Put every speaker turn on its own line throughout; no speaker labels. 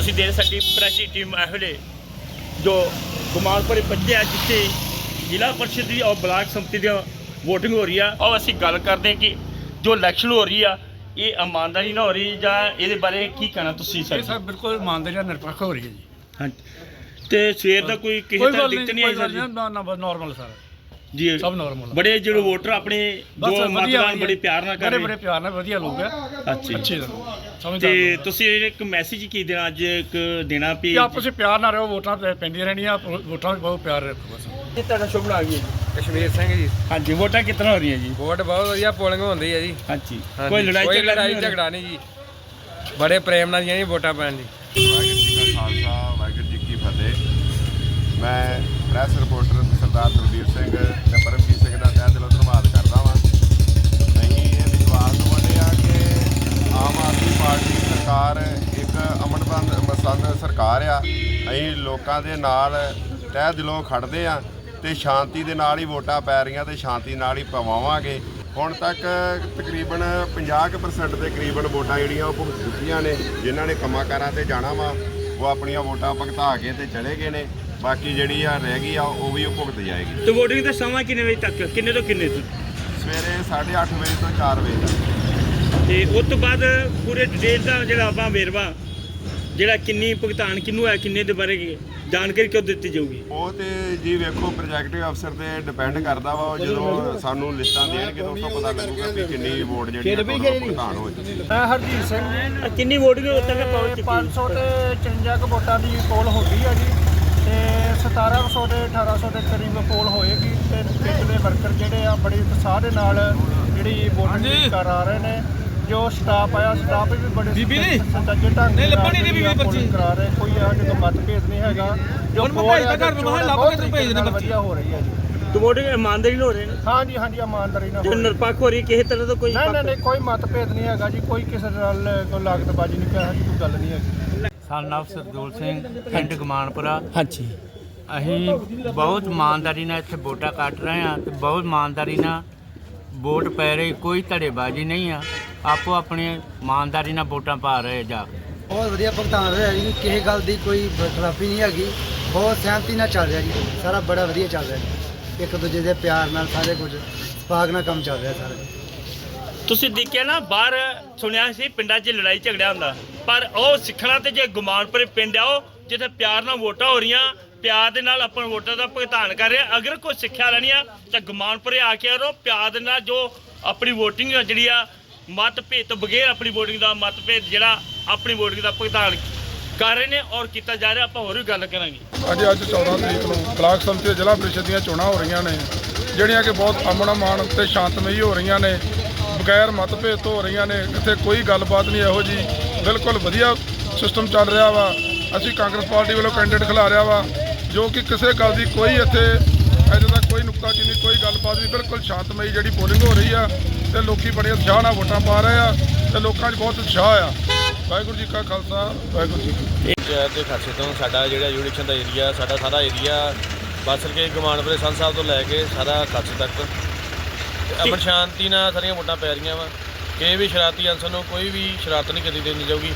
ਤੁਸੀਂ ਦੇਖ ਸਾਡੀ ਪ੍ਰੈਸ਼ੀ ਟੀਮ ਇਹ ਵੇਲੇ ਜੋ ਗੁਮਾਨਪੁਰੇ ਪਹੁੰਚੇ ਆ ਜਿੱਥੇ ਜ਼ਿਲ੍ਹਾ ਪਰਿਸ਼ਦ ਦੀ ਔਰ ਬਲਾਕ ਸੰਮਤੀ ਦੀ VOTING ਹੋ ਰਹੀ ਆ। ਔਰ ਅਸੀਂ ਗੱਲ ਕਰਦੇ ਕਿ ਜੋ ਇਲੈਕਸ਼ਨ ਹੋ ਰਹੀ ਆ ਇਹ ਇਮਾਨਦਾਰੀ ਨਾਲ ਹੋ ਰਹੀ ਜਾਂ ਇਹਦੇ ਬਾਰੇ ਕੀ ਕਹਿਣਾ ਤੁਸੀਂ
ਇਹ
ਸਰ
ਸਭ ਬਿਲਕੁਲ ਇਮਾਨਦਾਰੀ ਨਾਲ ਨਿਰਪੱਖ ਹੋ ਰਹੀ ਹੈ ਜੀ।
ਹਾਂਜੀ। ਤੇ ਸਵੇਰ ਦਾ ਕੋਈ ਕਿਸੇ ਤਰ੍ਹਾਂ ਦਿੱਕਤ
ਨਹੀਂ
ਆਈ ਸਰ
ਨਹੀਂ ਨਾ ਨਾ ਨਾਰਮਲ ਸਾਰਾ।
ਜੀ। ਜੀ
ਸਭ ਨਾਰਮਲ
ਬੜੇ ਜਿਹੜੇ ਵੋਟਰ ਆਪਣੇ ਜੋ ਮਤਦਾਨ। ਬੜੇ ਪਿਆਰ ਨਾਲ ਕਰ
ਬੜੇ
ਰਹੇ।
ਬੜੇ ਪਿਆਰ ਨਾਲ ਵਧੀਆ ਲੋਕ ਹੈ
ਅੱਛਾ
ਅੱਛੇ
ਜੀ।
ਦਾ ਸਮਝਦਾਰ
ਤੇ। ਤੁਸੀਂ ਇੱਕ ਮੈਸੇਜ ਕੀ ਦੇਣਾ ਅੱਜ ਇੱਕ ਦੇਣਾ ਵੀ
ਕਿ ਆਪਸ ਵਿੱਚ ਪਿਆਰ ਨਾਲ ਰਹੋ ਵੋਟਾਂ ਪੈਂਦੀਆਂ ਰਹਿਣੀਆਂ ਵੋਟਾਂ ਵਿੱਚ ਬਹੁਤ ਪਿਆਰ ਰੱਖੋ ਬਸ।
ਇਹ ਤੁਹਾਡਾ ਸ਼ੁਭ ਨਾਮ ਜੀ?
ਕਸ਼ਮੀਰ ਸਿੰਘ ਜੀ।
ਹਾਂਜੀ ਵੋਟਾਂ ਕਿਤਨਾ ਹੋ ਰਹੀਆਂ ਜੀ?
ਵੋਟ ਬਹੁਤ ਵਧੀਆ ਪੋਲਿੰਗ ਹੁੰਦੀ ਹੈ ਜੀ।
ਹਾਂਜੀ। ਕੋਈ ਲੜਾਈ ਝਗੜਾ ਨਹੀਂ
ਜੀ। ਬੜੇ ਪ੍ਰੇਮ ਨਾਲ ਜੀ ਵੋਟਾਂ ਪੈਣ ਜੀ
ਵਾਹਿਗੁਰੂ ਜੀ ਕਾ ਖਾਲਸਾ ਵਾਹਿਗੁਰੂ ਜੀ ਕੀ ਫਤਿਹ। ਮੈਂ ਪ੍ਰੈਸ ਰਿਪੋਰਟਰ ਸਰਦਾਰ ਦਲਬੀਰ ਸਿੰਘ ਤੇ ਪਰਮਜੀਤ ਸਿੰਘ ਦਾ ਤਹਿ ਦਿਲੋਂ ਧੰਨਵਾਦ ਕਰਦਾ ਵਾਂ। ਅਸੀਂ ਇਹ ਵਿਸ਼ਵਾਸ ਦਵਾਉਂਦੇ ਆ ਕਿ ਆਮ ਆਦਮੀ ਪਾਰਟੀ ਸਰਕਾਰ ਇੱਕ ਅਮਨਪੰਦ ਪਸੰਦ ਸਰਕਾਰ ਆ। ਅਸੀਂ ਲੋਕਾਂ ਦੇ ਨਾਲ ਤਹਿ ਦਿਲੋਂ ਖੜਦੇ ਆ ਤੇ ਸ਼ਾਂਤੀ ਦੇ ਨਾਲ ਹੀ ਵੋਟਾਂ ਪੈ ਰਹੀਆਂ ਤੇ ਸ਼ਾਂਤੀ ਨਾਲ ਹੀ ਪਵਾਵਾਂਗੇ। ਹੁਣ ਤੱਕ ਤਕਰੀਬਨ 50% ਦੇ ਕਰੀਬਨ ਵੋਟਾਂ ਜਿਹੜੀਆਂ ਉਹ ਭੁਗਤ ਚੁੱਕੀਆਂ ਨੇ, ਜਿਨ੍ਹਾਂ ਨੇ ਕੰਮਾਂ-ਕਾਰਾਂ ਤੇ ਜਾਣਾ ਵਾ, ਉਹ ਆਪਣੀਆਂ ਵੋਟਾਂ ਭੁਗਤਾ ਕੇ ਤੇ ਚਲੇ ਗਏ ਨੇ। ਬਾਕੀ ਜਿਹੜੀ ਆ ਰਹਿ ਗਈ ਆ ਉਹ ਵੀ ਉਹ ਭੁਗਤ ਜਾਏਗੀ।
ਤੇ VOTING ਦਾ ਸਮਾਂ ਕਿੰਨੇ ਵਜੇ ਤੱਕ? ਕਿੰਨੇ ਤੋਂ ਕਿੰਨੇ ਤੱਕ?
ਸਵੇਰੇ 8:30 ਵਜੇ ਤੋਂ 4 ਵਜੇ ਤੱਕ।
ਤੇ ਉਸ ਤੋਂ ਬਾਅਦ ਪੂਰੇ ਡਿਟੇਲ ਦਾ ਜਿਹੜਾ ਆਪਾਂ ਵੇਰਵਾ ਜਿਹੜਾ ਕਿੰਨੀ ਭੁਗਤਾਨ ਕਿੰਨੂੰ ਹੈ ਕਿੰਨੇ ਦੇ ਬਾਰੇ ਜਾਣਕਾਰੀ ਕਿਉਂ ਦਿੱਤੀ ਜਾਊਗੀ?
ਉਹ ਤੇ ਜੀ ਵੇਖੋ ਪ੍ਰੋਜੈਕਟਿਵ ਅਫਸਰ ਤੇ ਡਿਪੈਂਡ ਕਰਦਾ ਵਾ ਉਹ ਜਦੋਂ ਸਾਨੂੰ ਲਿਸਟਾਂ ਦੇਣਗੇ ਤਾਂ ਉਸ ਤੋਂ ਪਤਾ ਲੱਗੂਗਾ ਕਿ ਕਿੰਨੀ ਵੋਟ ਜਿਹੜੀ ਆ total ਭੁਗਤਾਨ ਹੋ ਚੁੱਕੀ
ਮੈਂ ਹਰਜੀਤ ਸਿੰਘ
ਆਹ ਕਿੰਨੀ VOTING ਤੱਕ ਪਹੁੰਚ ਚੁੱਕੀ
500 ਤੇ 54 ਕੁ ਵੋਟਾਂ ਦੀ ਪੋਲ ਹੋ ਗਈ ਆ ਜੀ। 1700 ਤੇ 1800 ਦੇ ਕਰੀਬ ਪੋਲ ਹੋਏਗੀ ਤੇ ਪਿਛਲੇ ਵਰਕਰ ਜਿਹੜੇ ਆ ਬੜੀ ਉਤਸ਼ਾਹ ਦੇ ਨਾਲ ਜਿਹੜੀ ਵੋਟਿੰਗ ਕਰਾ ਰਹੇ ਨੇ। ਜੋ ਸਟਾਫ ਆਇਆ ਸਟਾਫ ਵੀ ਬੜੇ ਬੀਬੀ ਨੇ ਸੱਚੇ ਢੰਗ ਨਹੀਂ ਲੱਭਣੀ ਨਹੀਂ ਬੀਬੀ ਪਰਚੀ। ਕਰਾ ਰਹੇ ਕੋਈ ਆ ਜਦੋਂ ਮਤਭੇਦ ਨਹੀਂ ਹੈਗਾ। ਜੋ
ਹੁਣ ਮੈਂ ਭੇਜਦਾ ਘਰ ਨੂੰ, ਮੈਂ ਲੱਭ ਕੇ ਤੈਨੂੰ ਭੇਜ ਦੇਣਾ
ਵਧੀਆ ਹੋ ਰਹੀ ਹੈ ਜੀ।
ਤੇ VOTING ਇਮਾਨਦਾਰੀ ਨਾਲ ਹੋ ਰਹੇ ਨੇ
ਹਾਂਜੀ ਹਾਂਜੀ ਇਮਾਨਦਾਰੀ ਨਾਲ
ਜੋ। ਨਿਰਪੱਖ ਹੋ। ਰਹੀ ਕਿਸੇ ਤਰ੍ਹਾਂ ਦਾ ਕੋਈ
ਨਹੀਂ ਨਹੀਂ ਨਹੀਂ ਕੋਈ ਮਤਭੇਦ ਨਹੀਂ ਹੈਗਾ ਜੀ। ਕੋਈ ਕਿਸੇ ਨਾਲ ਕੋਈ ਲਾਗਤਬਾਜ਼ੀ ਨਹੀਂ ਜੀ ਕੋਈ ਗੱਲ ਨਹੀਂ ਹੈਗੀ।
ਸਾਡਾ ਸਰਦੂਲ ਸਿੰਘ ਪਿੰਡ ਗਮਾਨਪੁਰਾ।
ਹਾਂਜੀ।
ਅਸੀਂ ਬਹੁਤ ਇਮਾਨਦਾਰੀ ਨਾਲ ਇੱਥੇ ਵੋਟਾਂ ਕੱਟ ਰਹੇ ਹਾਂ ਤੇ ਬਹੁਤ ਇਮਾਨਦਾਰੀ ਨਾਲ ਵੋਟ ਪੈ ਰਹੀ ਕੋਈ ਧੜੇਬਾਜ਼ੀ ਨਹੀਂ ਆ। ਆਪੋ ਆਪਣੇ ਇਮਾਨਦਾਰੀ ਨਾਲ ਵੋਟਾਂ ਪਾ ਰਹੇ ਜਾ ਕੇ।
ਬਹੁਤ ਵਧੀਆ ਭੁਗਤਾਨ ਹੋਇਆ ਜੀ ਕਿਸੇ ਗੱਲ ਦੀ ਕੋਈ ਖਰਾਬੀ ਨਹੀਂ ਹੈਗੀ। ਬਹੁਤ ਸਹਿਮਤੀ ਨਾਲ ਚੱਲ ਰਿਹਾ ਜੀ ਸਾਰਾ ਬੜਾ ਵਧੀਆ ਚੱਲ ਰਿਹਾ ਜੀ। ਇੱਕ ਦੂਜੇ ਦੇ ਪਿਆਰ ਨਾਲ ਸਾਰੇ ਕੁਝ ਸਪਾਗ ਨਾਲ ਕੰਮ ਚੱਲ ਰਿਹਾ ਸਾਰਾ।
ਤੁਸੀਂ ਦੇਖਿਆ ਨਾ ਬਾਹਰ ਸੁਣਿਆ ਸੀ ਪਿੰਡਾਂ 'ਚ ਲੜਾਈ ਝਗੜਾ ਹੁੰਦਾ ਪਰ ਉਹ ਸਿੱਖਣਾ ਤੇ ਜੇ ਗੁਮਾਨਪੁਰੇ ਪਿੰਡ ਆਓ ਜਿੱਥੇ ਪਿਆਰ ਨਾਲ ਵੋਟਾਂ ਹੋ ਰਹੀਆਂ ਪਿਆਰ ਦੇ ਨਾਲ ਆਪਣ ਵੋਟਾਂ ਦਾ ਭੁਗਤਾਨ ਕਰ ਰਹੇ ਅਗਰ ਕੋਈ ਸਿੱਖਿਆ ਲੈਣੀ ਆ, ਤਾਂ ਗੁਮਾਨਪੁਰੇ ਆ ਕੇ ਰਹੋ ਪਿਆਰ ਦੇ ਨਾਲ ਜੋ ਆਪਣੀ VOTING ਜਿਹੜੀ ਆ, ਮਤਭੇਦ ਤੋਂ ਬਗੈਰ ਆਪਣੀ VOTING ਦਾ ਮਤਭੇਦ ਜਿਹੜਾ ਆਪਣੀ VOTING ਦਾ ਭੁਗਤਾਨ ਕਰ ਰਹੇ ਨੇ ਔਰ ਕੀਤਾ ਜਾ ਰਿਹਾ, ਆਪਾਂ ਹੋਰ ਵੀ ਗੱਲ ਕਰਾਂਗੇ।
ਅੱਜ ਅੱਜ 14 ਤਰੀਕ ਨੂੰ ਬਲਾਕ ਸੰਮਤੀ ਤੇ ਜ਼ਿਲ੍ਹਾ ਪ੍ਰੀਸ਼ਦ ਦੀਆਂ ਚੋਣਾਂ ਹੋ ਰਹੀਆਂ ਨੇ, ਜਿਹੜੀਆਂ ਕਿ ਬਹੁਤ ਅਮਨ ਅਮਾਨ ਤੇ ਸ਼ਾਂਤਮਈ ਹੋ ਰਹੀਆਂ ਨੇ, ਬਗੈਰ ਮਤਭੇਦ ਤੋਂ ਹੋ ਰਹੀਆਂ ਨੇ, ਇੱਥੇ ਕੋਈ ਗੱਲਬਾਤ ਨਹੀਂ ਇਹੋ ਜੀ। ਬਿਲਕੁਲ ਵਧੀਆ ਸਿਸਟਮ ਚੱਲ ਰਿਹਾ ਵਾ। ਅਸੀਂ ਕਾਂਗਰਸ ਪਾਰਟੀ ਵੱਲੋਂ ਕੈਂਡੀਡੇਟ ਖਿਲਾ ਰਿਹਾ ਵਾ। ਜੋ ਕਿ ਕਿਸੇ ਗੱਲ ਦੀ ਕੋਈ ਇੱਥੇ ਅਜੇ ਤੱਕ ਕੋਈ ਨੁਕਤਾਚੀਨੀ ਕੋਈ ਗੱਲਬਾਤ ਨਹੀਂ। ਬਿਲਕੁਲ ਸ਼ਾਂਤਮਈ ਜਿਹੜੀ ਪੋਲਿੰਗ ਹੋ ਰਹੀ ਆ ਤੇ ਲੋਕੀ ਬੜੇ ਉਤਸ਼ਾਹ ਨਾਲ ਵੋਟਾਂ ਪਾ ਰਹੇ ਆ ਤੇ ਲੋਕਾਂ 'ਚ ਬਹੁਤ ਉਤਸ਼ਾਹ ਆ। ਵਾਹਿਗੁਰੂ ਜੀ ਕਾ ਖਾਲਸਾ ਵਾਹਿਗੁਰੂ ਜੀ ਕੀ ਫਤਿਹ।
ਦੇ ਖਾਸੇ ਤੋਂ ਸਾਡਾ ਜਿਹੜਾ ਜੁਡੀਸ਼ਨ ਦਾ ਏਰੀਆ ਸਾਡਾ ਸਾਰਾ ਏਰੀਆ ਬਸਲ ਕੇ ਗਮਾਨਪੁਰੇ ਸੰਤ ਸਾਹਿਬ ਤੋਂ ਲੈ ਕੇ ਸਾਰਾ ਖਾਸੇ ਤੱਕ। ਤੇ ਅਮਨ ਸ਼ਾਂਤੀ ਨਾਲ ਸਾਰੀਆਂ ਵੋਟਾਂ ਪੈ ਰਹੀਆਂ ਵਾ। ਕਿਸੇ ਵੀ ਸ਼ਰਾਰਤੀ ਅਨਸਰ ਨੂੰ ਕੋਈ ਵੀ ਸ਼ਰਾਰਤ ਨਹੀਂ ਕਦੀ ਦੇਣੀ ਜਾਊਗੀ।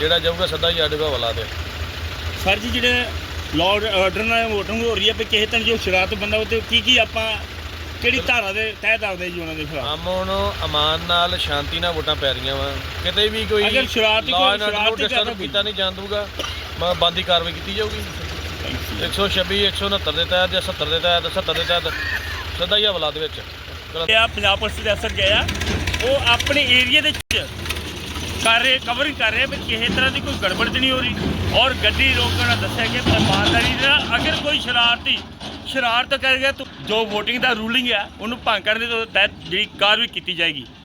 ਜਿਹੜਾ ਜਾਊਗਾ ਸਦਾ ਹੀ ਆਡੂਗਾ ਵਾਲਾ ਦੇ।
ਸਰ ਜੀ ਜਿਹੜੇ ਲਾਰਡ ਆਰਡਰ ਨਾਲ VOTING ਹੋ ਰਹੀ ਹੈ ਵੀ ਕਿਸੇ ਤਰ੍ਹਾਂ ਜੋ ਸ਼ਰਾਰਤ ਬੰਦਾ ਉਹਦੇ ਕੀ ਕੀ ਆਪਾਂ ਕਿਹੜੀ ਧਾਰਾ ਦੇ ਤਹਿਤ ਆਉਂਦੇ ਜੀ ਉਹਨਾਂ ਦੇ ਖਿਲਾਫ?
ਅਮਨ ਅਮਾਨ ਨਾਲ ਸ਼ਾਂਤੀ ਨਾਲ ਵੋਟਾਂ ਪੈ ਰਹੀਆਂ ਵਾ। ਕਿਤੇ ਵੀ ਕੋਈ
ਅਗਰ ਸ਼ਰਾਰਤੀ ਕੋਈ- ਸ਼ਰਾਰਤੀ ਜ਼ਿਆਦਾ
ਕੀਤਾ ਨਹੀਂ ਜਾਣ ਦਊਗਾ ਮੈਂ ਬੰਦੀ ਕਾਰਵਾਈ ਕੀਤੀ ਜਾਊਗੀ। 126 169 ਦੇ ਤਹਿਤ ਜਾਂ 70 ਦੇ ਤਹਿਤ 70 ਦੇ ਤਹਿਤ ਸਦਾ ਹੀ ਹਵਾਲਾ ਦੇ ਵਿੱਚ।
ਇਹ ਆ ਪੰਜਾਬ ਪੁਲਿਸ ਦੇ ਅਸਰ ਗਏ ਆ। ਉਹ ਆਪਣੇ ਏਰੀਆ ਦੇ ਵਿੱਚ ਕਰ ਰਹੇ ਕਵਰਿੰਗ ਕਰ ਰਹੇ ਵੀ ਕਿਸੇ ਤਰ੍ਹਾਂ ਦੀ ਕੋਈ ਗੜਬੜ ਨਹੀਂ ਹੋ ਰਹੀ। ਔਰ ਗੱਡੀ ਰੋਕਣ ਦਾ ਦੱਸਿਆ ਕਿ ਇਮਾਨਦਾਰੀ ਨਾਲ, ਅਗਰ ਕੋਈ ਸ਼ਰਾਰਤੀ ਸ਼ਰਾਰਤ ਕਰ ਗਿਆ ਤਾਂ ਜੋ VOTING ਦਾ ਰੂਲਿੰਗ ਹੈ ਉਹਨੂੰ ਭੰਗ ਕਰਨ ਦੇ ਤਹਿਤ ਜਿਹੜੀ ਕਾਰਵਾਈ ਕੀਤੀ ਜਾਏਗੀ।